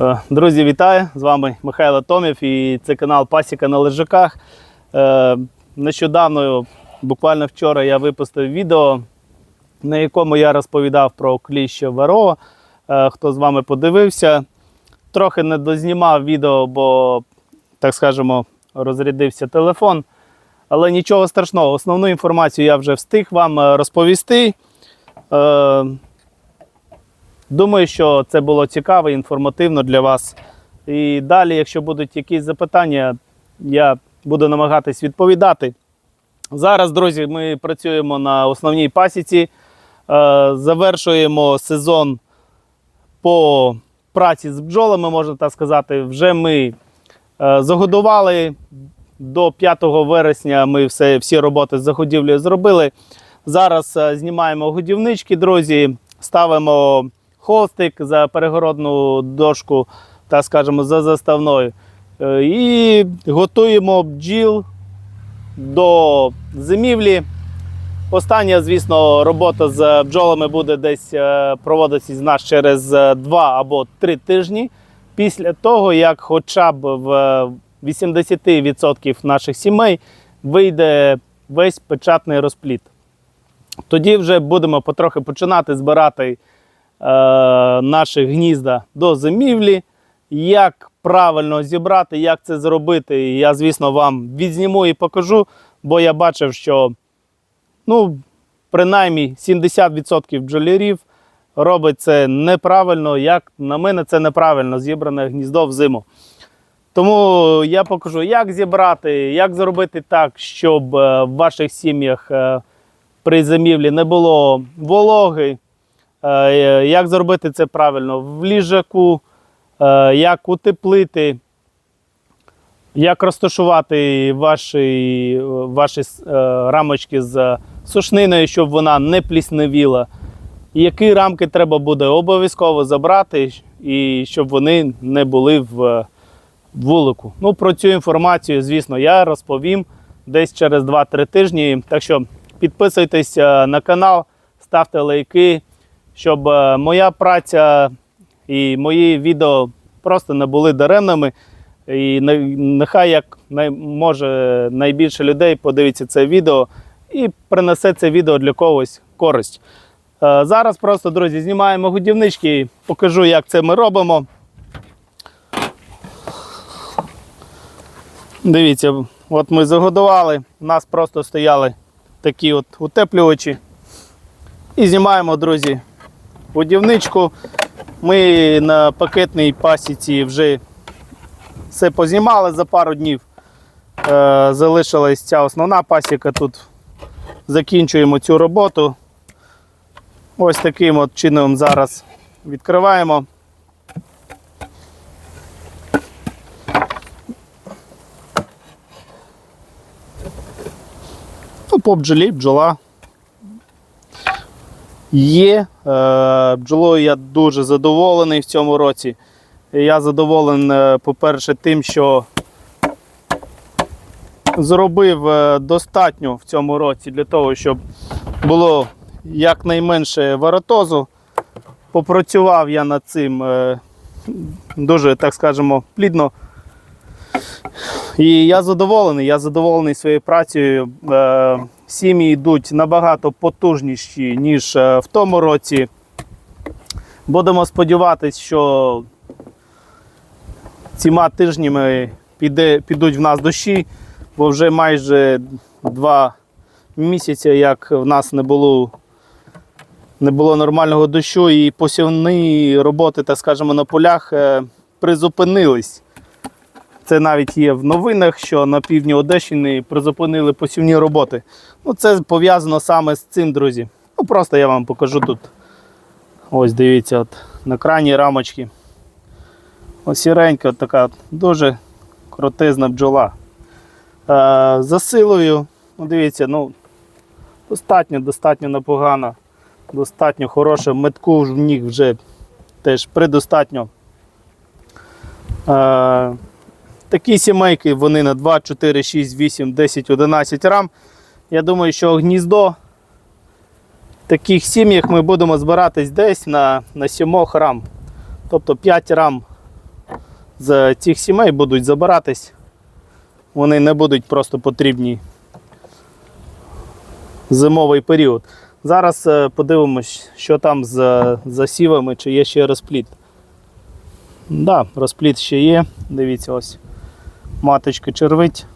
Е, Друзі, вітаю! З вами Михайло Томів і це канал Пасіка на лежаках. Е, Нещодавно, буквально вчора, я випустив відео, на якому я розповідав про кліща Варо. Е, Хто з вами подивився, трохи не дознімав відео, бо, так скажемо, розрядився телефон. Але нічого страшного, основну інформацію я вже встиг вам розповісти. Думаю, що це було цікаво і інформативно для вас. І далі, якщо будуть якісь запитання, я буду намагатись відповідати. Зараз, друзі, ми працюємо на основній пасіці, е, завершуємо сезон по праці з бджолами, можна так сказати. Вже ми е, загодували до 5 вересня. Ми все, всі роботи з загодівлею зробили. Зараз е, знімаємо годівнички, друзі, ставимо холстик за перегородну дошку, так скажемо, за заставною. Е, І готуємо бджіл до зимівлі. Остання, звісно, робота з бджолами буде десь е, проводитися з нас через 2 або 3 тижні. Після того, як хоча б в 80% наших сімей вийде весь печатний розпліт. Тоді вже будемо потрохи починати збирати е, наші гнізда до зимівлі. Як правильно зібрати, як це зробити, я, звісно, вам відзніму і покажу, бо я бачив, що ну, принаймні 70% бджолярів робить це неправильно. Як на мене, це неправильно зібране гніздо в зиму. Тому я покажу, як зібрати, як зробити так, щоб е, в ваших сім'ях е, при зимівлі не було вологи, як зробити це правильно в ліжаку, е, як утеплити, як розташувати ваші, ваші е, рамочки з сушниною, щоб вона не плісневіла. Які рамки треба буде обов'язково забрати, і щоб вони не були в вулику. Ну, про цю інформацію, звісно, я розповім десь через 2-3 тижні. Так що підписуйтесь е, на канал, ставте лайки, щоб е, моя праця і мої відео просто не були даремними. І нехай як може найбільше людей подивиться це відео і принесе це відео для когось користь. Е, Зараз просто, друзі, знімаємо годівнички, і покажу, як це ми робимо. Дивіться, от ми загодували, у нас просто стояли такі от утеплювачі. І знімаємо, друзі, годівничку. Ми на пакетній пасіці вже все познімали за пару днів. Е, залишилась ця основна пасіка. Тут закінчуємо цю роботу. Ось таким от чином зараз відкриваємо. Ну, по бджолі, бджола. Є. Е, бджолою я дуже задоволений в цьому році. Я задоволений, е, по-перше, тим, що зробив е, достатньо в цьому році для того, щоб було якнайменше воротозу. Попрацював я над цим дуже, так скажемо, плідно. І я задоволений, я задоволений своєю працею. Сім'ї йдуть набагато потужніші, ніж е, в тому році. Будемо сподіватися, що цими тижнями піде, підуть в нас дощі, бо вже майже два місяці, як в нас не було, не було нормального дощу, і посівні роботи, так скажемо, на полях е, призупинились. Це навіть є в новинах, що на півдні Одещини призупинили посівні роботи. Ну, це пов'язано саме з цим, друзі. Ну, просто я вам покажу тут. Ось дивіться, от на крайній рамочці. Ось сіренька, от така дуже крутизна бджола. Е, за силою, ну дивіться, ну, достатньо, достатньо непогано, достатньо хороше. Метку в них вже теж предостатньо. Е, Такі сімейки вони на 2, 4, 6, 8, 10, 11 рам. Я думаю, що гніздо таких сім'ях ми будемо збиратись десь на, на 7 рам. Тобто 5 рам з цих сімей будуть забиратись. Вони не будуть просто потрібні зимовий період. Зараз е, подивимось, що там з засівами, чи є ще розпліт. Так, да, розпліт ще є. Дивіться, ось маточка червить.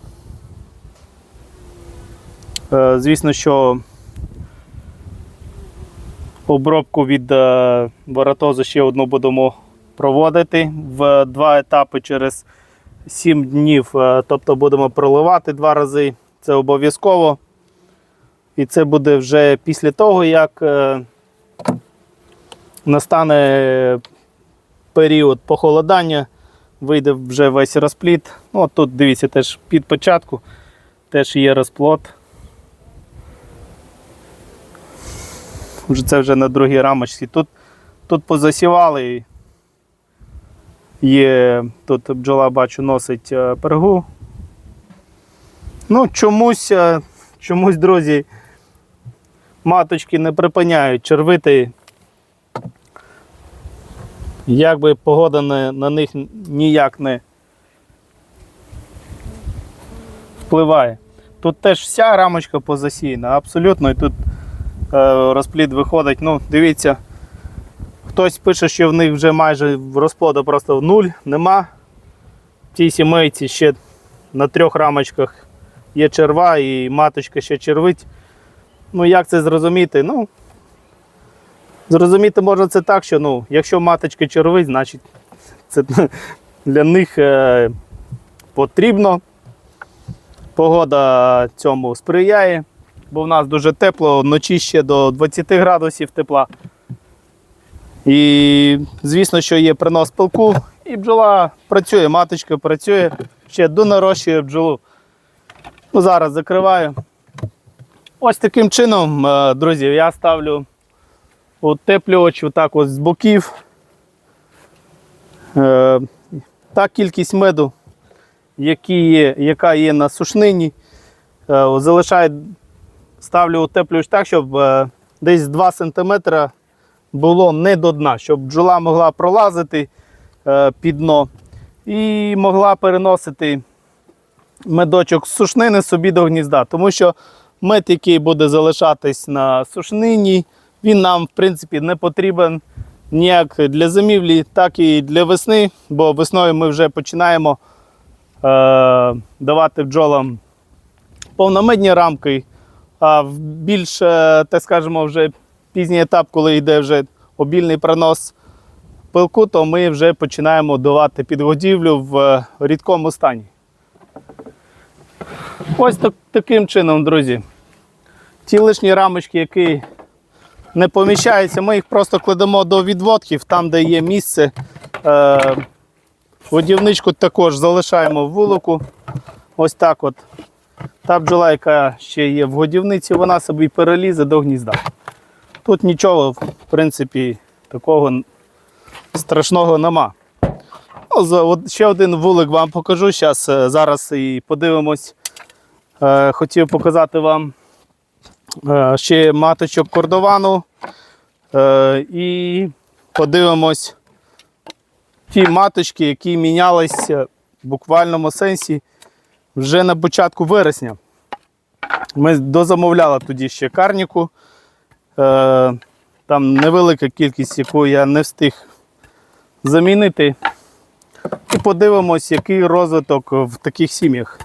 Е, Звісно, що обробку від е, воротозу ще одну будемо проводити в два етапи через 7 днів. Е, Тобто будемо проливати два рази. Це обов'язково. І це буде вже після того, як настане період похолодання, вийде вже весь розпліт. Ну, тут дивіться, теж під початку теж є розплод. Це вже на другій рамочці. Тут, тут позасівали. Є, тут бджола бачу носить е, пергу. Ну, чомусь, е, чомусь, друзі, маточки не припиняють червити. Якби погода на них ніяк не впливає. Тут теж вся рамочка позасіяна, абсолютно. І тут розплід виходить. Ну, дивіться, хтось пише, що в них вже майже розплоду просто в нуль, нема. В цій сімейці ще на трьох рамочках є черва і маточка ще червить. Ну, як це зрозуміти? Ну, зрозуміти можна це так, що ну, якщо маточка червить, значить це для них е, потрібно. Погода цьому сприяє, бо в нас дуже тепло, вночі ще до 20 градусів тепла. І звісно, що є принос пилку, і бджола працює, маточка працює, ще донарощує бджолу. Ну, зараз закриваю. Ось таким чином, е, друзі, я ставлю утеплювач отак ось з боків. Е, Та кількість меду, які є, яка є на сушнині, е, залишаю, ставлю утеплювач так, щоб е, десь 2 см було не до дна, щоб бджола могла пролазити е, під дно і могла переносити медочок з сушнини собі до гнізда. Тому що мед, який буде залишатись на сушнині, він нам, в принципі, не потрібен ніяк для зимівлі, так і для весни, бо весною ми вже починаємо е, давати бджолам повномедні рамки, а в більш, е, так скажемо, вже пізній етап, коли йде вже обільний пронос пилку, то ми вже починаємо давати підгодівлю в е, рідкому стані. Ось так, таким чином, друзі. Ті лишні рамочки, які не поміщаються, ми їх просто кладемо до відводків, там, де є місце. Е, Водівничку також залишаємо в вулику. Ось так от. Та бджола, яка ще є в годівниці, вона собі перелізе до гнізда. Тут нічого, в принципі, такого страшного нема. Ну, ще один вулик вам покажу. Щас, е, зараз і подивимось. Е, Хотів показати вам е, ще маточок кордовану. І подивимось ті маточки, які мінялися в буквальному сенсі вже на початку вересня. Ми дозамовляли тоді ще карніку. Е, Там невелика кількість, яку я не встиг замінити. І подивимось, який розвиток в таких сім'ях.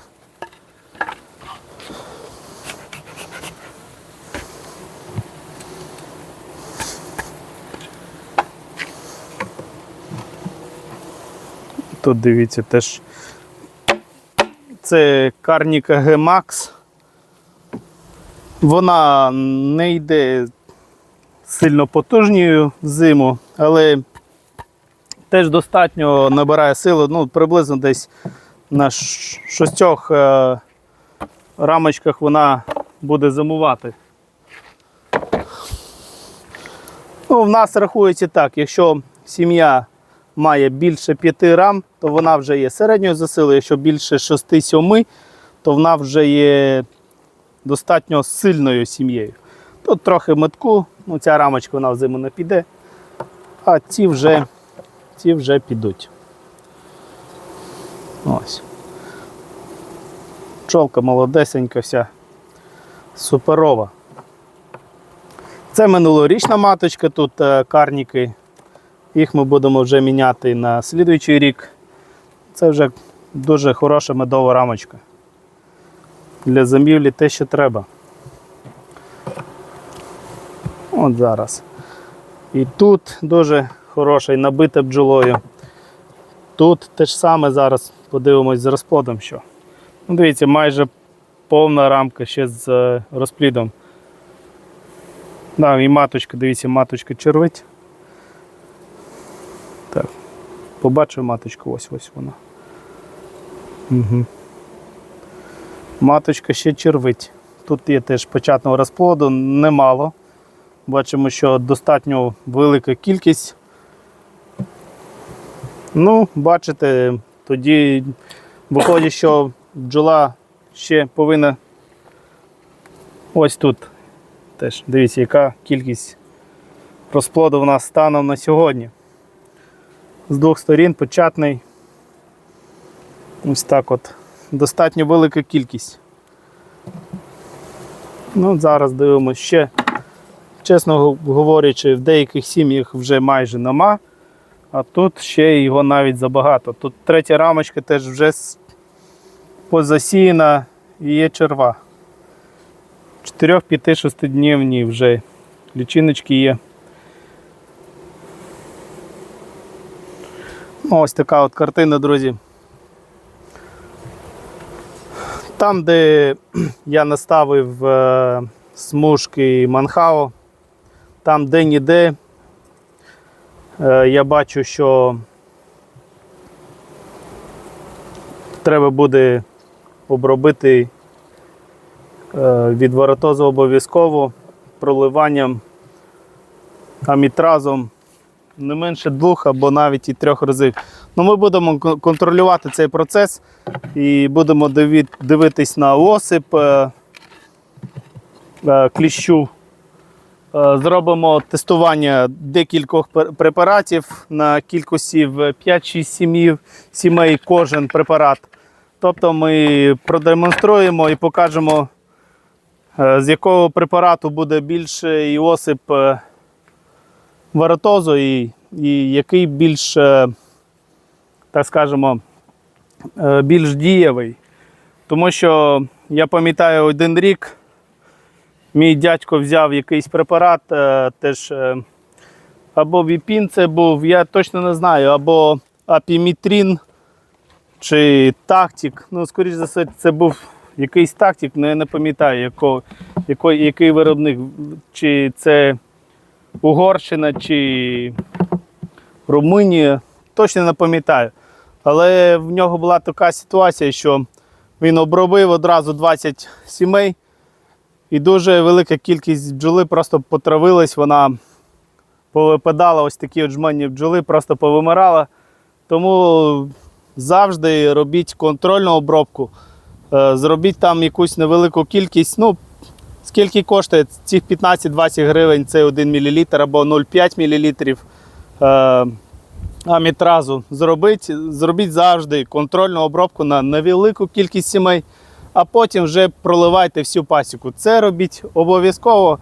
Тут дивіться теж. Це карніка G-Max. Вона не йде сильно потужньою в зиму, але теж достатньо набирає сили, ну, приблизно десь на шостьох е, рамочках вона буде зимувати. Ну, в нас рахується так, якщо сім'я має більше 5 рам, то вона вже є середньою за силою. Якщо більше 6-7, то вона вже є достатньо сильною сім'єю. Тут трохи метку, ну ця рамочка вона в зиму не піде, а ці вже, ці вже підуть. Ось. Пчолка молодесенька вся. Суперова. Це минулорічна маточка, тут е, карніки. Їх ми будемо вже міняти на слідуючий рік. Це вже дуже хороша медова рамочка. Для замівлі те, що треба. От зараз. І тут дуже хороший, набите бджолою. Тут те ж саме зараз подивимось з розплодом, що. Ну, дивіться, майже повна рамка ще з е, розплідом. Да, і маточка, дивіться, маточка червить. Так. Побачив маточку, ось ось вона. Угу. Маточка ще червить. Тут є теж початного розплоду, немало. Бачимо, що достатньо велика кількість. Ну, бачите, тоді виходить, що бджола ще повинна ось тут теж. Дивіться, яка кількість розплоду у нас станом на сьогодні. З двох сторін початний. Ось так от. Достатньо велика кількість. Ну, зараз дивимося ще. Чесно говорячи, в деяких сім'ях вже майже нема, а тут ще його навіть забагато. Тут третя рамочка теж вже позасіяна і є черва. 4-5-6 днівні вже лічиночки є. Ось така от картина, друзі. Там, де я наставив е, смужки Манхао, там де-ніде е, я бачу, що треба буде обробити е, від воротозу обов'язково проливанням амітразом не менше двох або навіть і трьох разів. Ну, ми будемо контролювати цей процес і будемо дивитись на осип е, е, кліщу. Е, Зробимо тестування декількох препаратів на кількості в 5-6 сім'їв, сімей кожен препарат. Тобто ми продемонструємо і покажемо, з якого препарату буде більше і осип варатозу, і, і який більш, е, так скажемо, е, більш дієвий. Тому що я пам'ятаю один рік, мій дядько взяв якийсь препарат, е, теж або Віпін це був, я точно не знаю, або апімітрін чи тактик. Ну, скоріш за все, це був якийсь тактик, але я не пам'ятаю, яко, який виробник, чи це Угорщина чи Румунія, точно не пам'ятаю. Але в нього була така ситуація, що він обробив одразу 20 сімей, і дуже велика кількість бджоли просто потравилась, вона повипадала, ось такі от жменні бджоли, просто повимирала. Тому завжди робіть контрольну обробку, е, зробіть там якусь невелику кількість. Ну, Скільки коштує цих 15-20 гривень це 1 мл або 0,5 мл е, амітразу. Зробіть, зробіть завжди контрольну обробку на невелику кількість сімей, а потім вже проливайте всю пасіку. Це робіть обов'язково.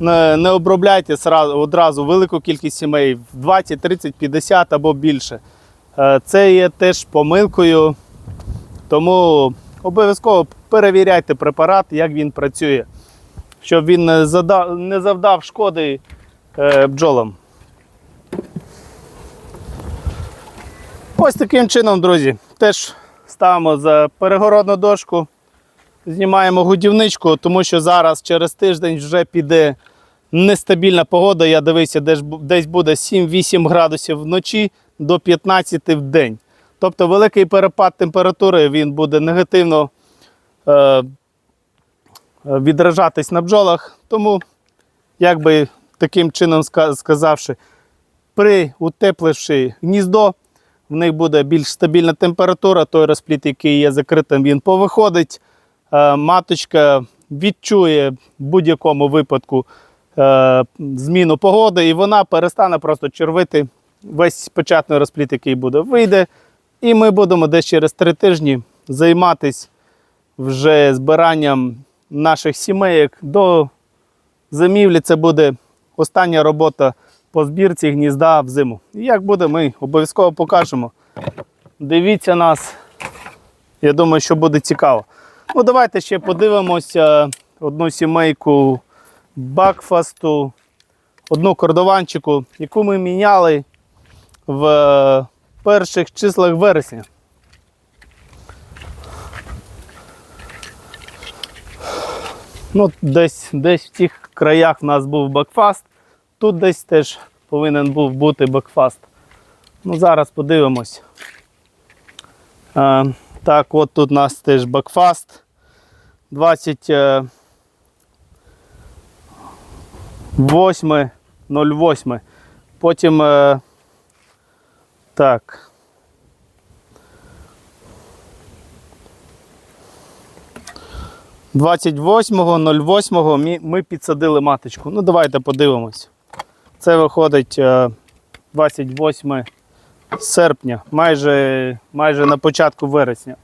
Не, обробляйте одразу велику кількість сімей 20, 30, 50 або більше. Е, Це є теж помилкою. Тому обов'язково перевіряйте препарат, як він працює щоб він не, завдав шкоди е, бджолам. Ось таким чином, друзі, теж ставимо за перегородну дошку, знімаємо годівничку, тому що зараз через тиждень вже піде нестабільна погода. Я дивився, десь буде 7-8 градусів вночі до 15 в день. Тобто великий перепад температури він буде негативно е, відражатись на бджолах. Тому, як би таким чином сказавши, при утепливши гніздо, в них буде більш стабільна температура, той розпліт, який є закритим, він повиходить. Е, Маточка відчує в будь-якому випадку е, зміну погоди, і вона перестане просто червити весь початний розпліт, який буде. Вийде І ми будемо десь через три тижні займатися вже збиранням наших сімейок до зимівлі. Це буде остання робота по збірці гнізда в зиму. І як буде, ми обов'язково покажемо. Дивіться нас. Я думаю, що буде цікаво. Ну, давайте ще подивимося одну сімейку Бакфасту, одну кордованчику, яку ми міняли в перших числах вересня. Ну, десь, десь в тих краях в нас був бакфаст. Тут десь теж повинен був бути бакфаст. Ну, зараз подивимось. Е, так, от тут у нас теж бакфаст. 28.08. Потім. е, так. Двадцять восьмого, ноль восьмого ми, ми підсадили маточку. Ну, давайте подивимось. Це виходить е, 28 серпня, майже, майже на початку вересня.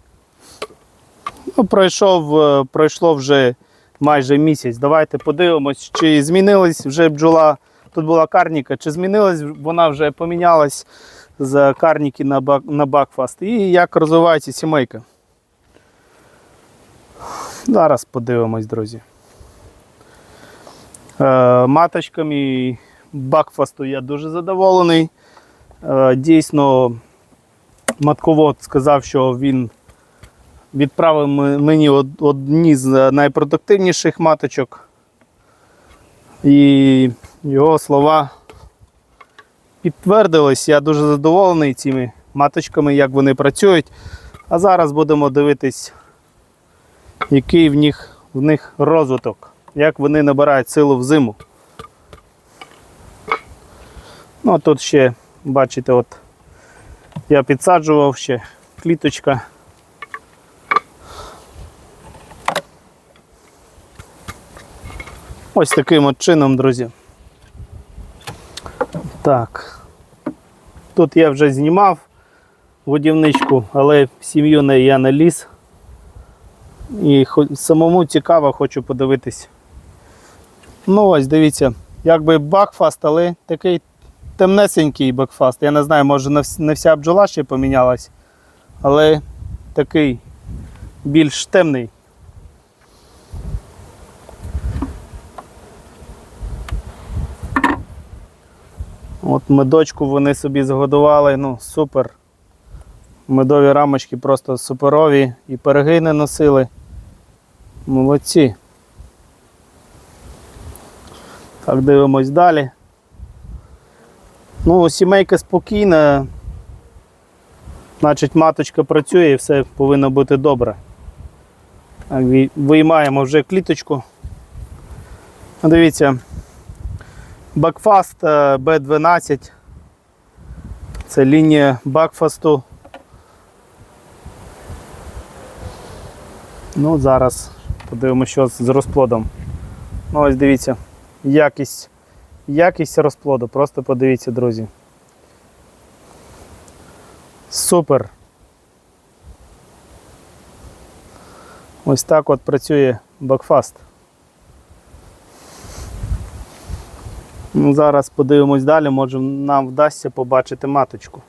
Ну, пройшов, е, пройшло вже майже місяць. Давайте подивимось, чи змінилась вже бджола. Тут була карніка, чи змінилась вона вже помінялась з карніки на, бак, на бакфаст. І як розвивається сімейка. Зараз подивимось, друзі. Е, маточками бакфасту я дуже задоволений. Е, дійсно, матковод сказав, що він відправив мені одні з найпродуктивніших маточок. І його слова підтвердились. Я дуже задоволений цими маточками, як вони працюють. А зараз будемо дивитись, який в них, в них розвиток, як вони набирають силу в зиму. Ну, а тут ще, бачите, от я підсаджував ще кліточка. Ось таким от чином, друзі. Так. Тут я вже знімав годівничку, але в сім'ю я не ліз. І самому цікаво, хочу подивитись. Ну ось, дивіться, якби бакфаст, але такий темнесенький бакфаст. Я не знаю, може не вся бджола ще помінялась, але такий більш темний. От медочку вони собі згодували, ну супер. Медові рамочки просто суперові і перегини носили. Молодці. Так, дивимось далі. Ну, сімейка спокійна. Значить, маточка працює і все повинно бути добре. Так, Виймаємо вже кліточку. Ну, Дивіться, Бакфаст е, B12. Це лінія Бакфасту. Ну, зараз подивимося, що з розплодом. Ну, ось дивіться, якість, якість розплоду. Просто подивіться, друзі. Супер. Ось так от працює Бакфаст. Ну, зараз подивимось далі, може нам вдасться побачити маточку.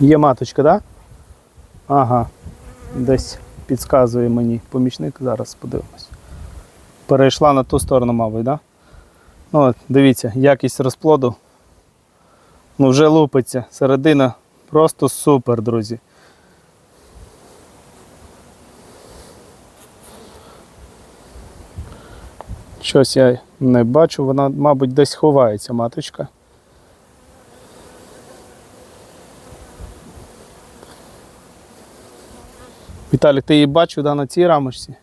Є маточка, так? Да? Ага. Десь підказує мені помічник, зараз подивимось. Перейшла на ту сторону, мабуть. Да? Ну, дивіться, якість розплоду. Ну, вже лупиться. Середина просто супер, друзі. Щось я не бачу, вона, мабуть, десь ховається маточка. Віталій, ти її бачив да, на цій рамочці?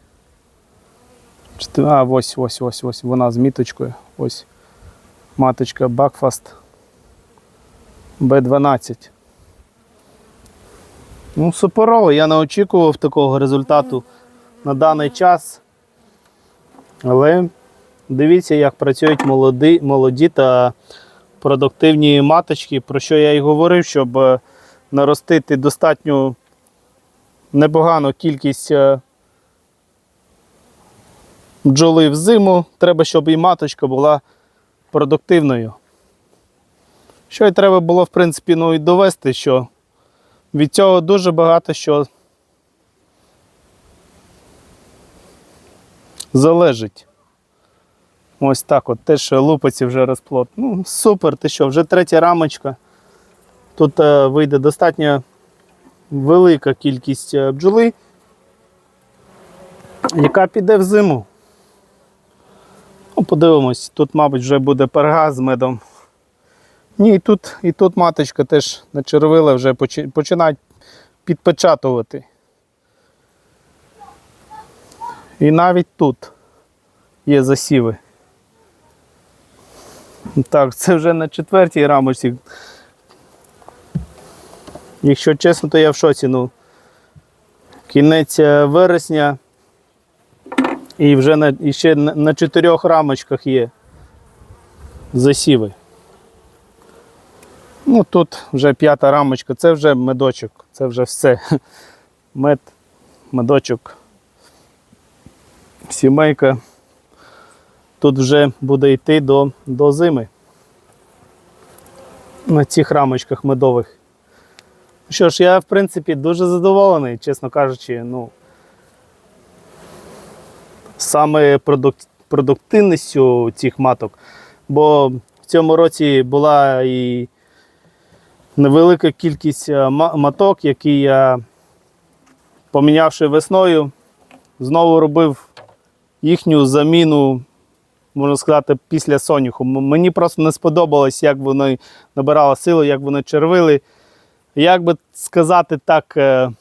А, ось, ось, ось, ось, вона з міточкою. Ось. Маточка Бакфаст Б12. Ну, суперово, я не очікував такого результату на даний час. Але Дивіться, як працюють молоді, молоді та продуктивні маточки, про що я і говорив, щоб е, наростити достатню непогану кількість е, бджоли в зиму. Треба, щоб і маточка була продуктивною. Що й треба було, в принципі, ну, і довести, що від цього дуже багато що залежить. Ось так от теж лупиці вже розплод. Ну, супер, ти що, вже третя рамочка. Тут е, вийде достатньо велика кількість е, бджоли, яка піде в зиму. Ну, подивимось, тут, мабуть, вже буде перга з медом. Ні, і тут, і тут маточка теж начервила, вже почи- починають підпечатувати. І навіть тут є засіви. Так, це вже на четвертій рамочці. Якщо чесно, то я в шоці. Ну, кінець е, вересня. І вже на, і ще на, чотирьох рамочках є засіви. Ну, тут вже п'ята рамочка, це вже медочок, це вже все. Мед, медочок, сімейка. Тут вже буде йти до, до зими. На цих рамочках медових. Що ж, я в принципі дуже задоволений, чесно кажучи, ну. Саме продук... продуктивністю цих маток. Бо в цьому році була і невелика кількість е, маток, які я, помінявши весною, знову робив їхню заміну, можна сказати, після соняху. Мені просто не сподобалось, як вони набирали силу, як вони червили. Як би сказати так, е,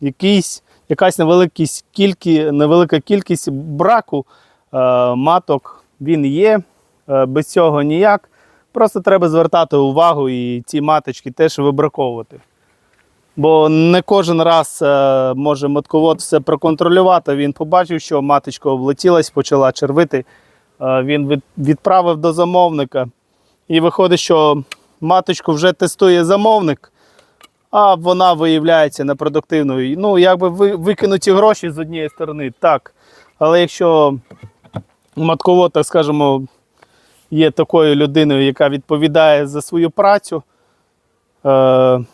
якийсь, якась невелика кількість, невелика кількість браку е, маток він є. Е, без цього ніяк. Просто треба звертати увагу і ці маточки теж вибраковувати. Бо не кожен раз може матковод все проконтролювати. Він побачив, що маточка облетілась, почала червити. Він відправив до замовника. І виходить, що маточку вже тестує замовник, а вона виявляється непродуктивною. Ну, якби ви, викинуті гроші з однієї сторони, так. Але якщо матковод, так скажемо, є такою людиною, яка відповідає за свою працю, е,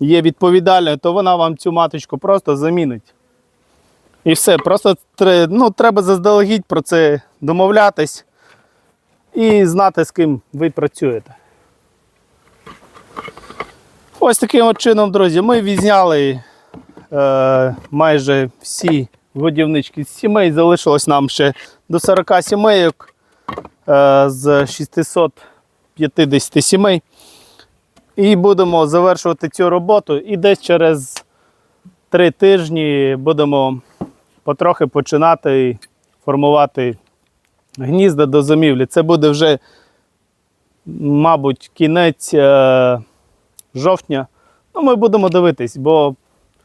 є відповідальною, то вона вам цю маточку просто замінить. І все. Просто ну, треба заздалегідь про це домовлятись і знати, з ким ви працюєте. Ось таким от чином, друзі, ми відзняли е, майже всі годівнички з сімей. Залишилось нам ще до 40 сімейок е, з 650 сімей. І будемо завершувати цю роботу. І десь через три тижні будемо потрохи починати формувати гнізда до зимівлі. Це буде вже, мабуть, кінець е, жовтня. Ну, ми будемо дивитись, бо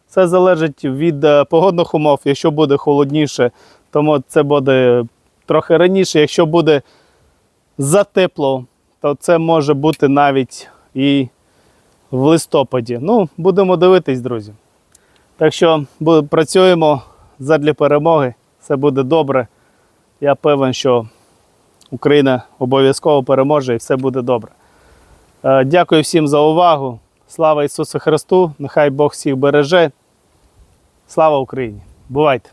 все залежить від е, погодних умов. Якщо буде холодніше, тому це буде трохи раніше. Якщо буде затепло, то це може бути навіть і в листопаді. Ну, будемо дивитись, друзі. Так що працюємо задля перемоги. Все буде добре. Я певен, що Україна обов'язково переможе і все буде добре. Е, Дякую всім за увагу. Слава Ісусу Христу! Нехай Бог всіх береже. Слава Україні! Бувайте!